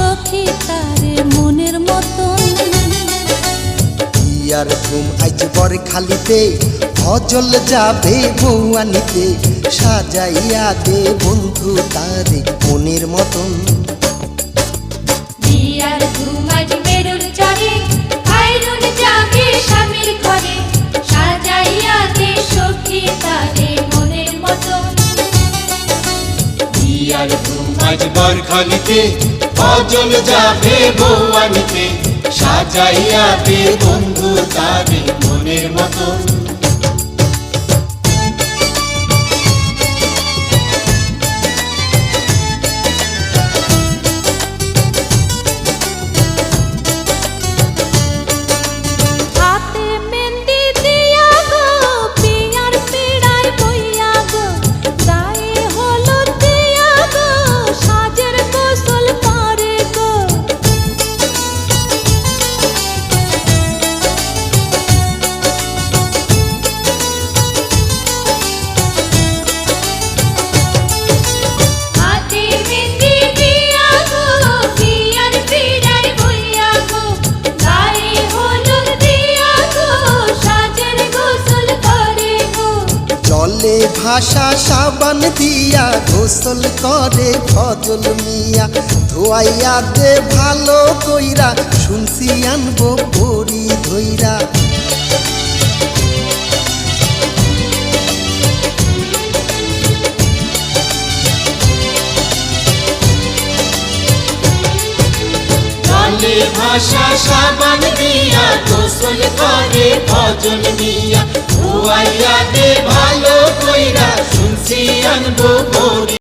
সখী তারে মনের মতন। ইয়ার ঘুম আইজ বর খালিতে অজল যাবে বৌয়ানিতে সাজাইয়া দে বন্ধু তারে মনের মতন। বিয়ার ঘুমাজ মেরুর চরে খাইরুন যাবে স্বামীর ঘরে সাজাইয়া দে সখী তারে মনের মতন। বিয়ার ঘুমাজ বরখালিতে অজল যাবে বৌয়ানিতে সাজাইয়া দে বন্ধু তারে মনের মতন জলে ভাষা সাবান দিয়া গোসল করে ফজল মিয়া। ধোয়াইয়া দে ভালো কইরা, শুনছি আনব পরি ধইরা। ভাষা সাবান দিয়া গোসল করে ভজন মিয়া। ধুয়াইয়া দে ভালো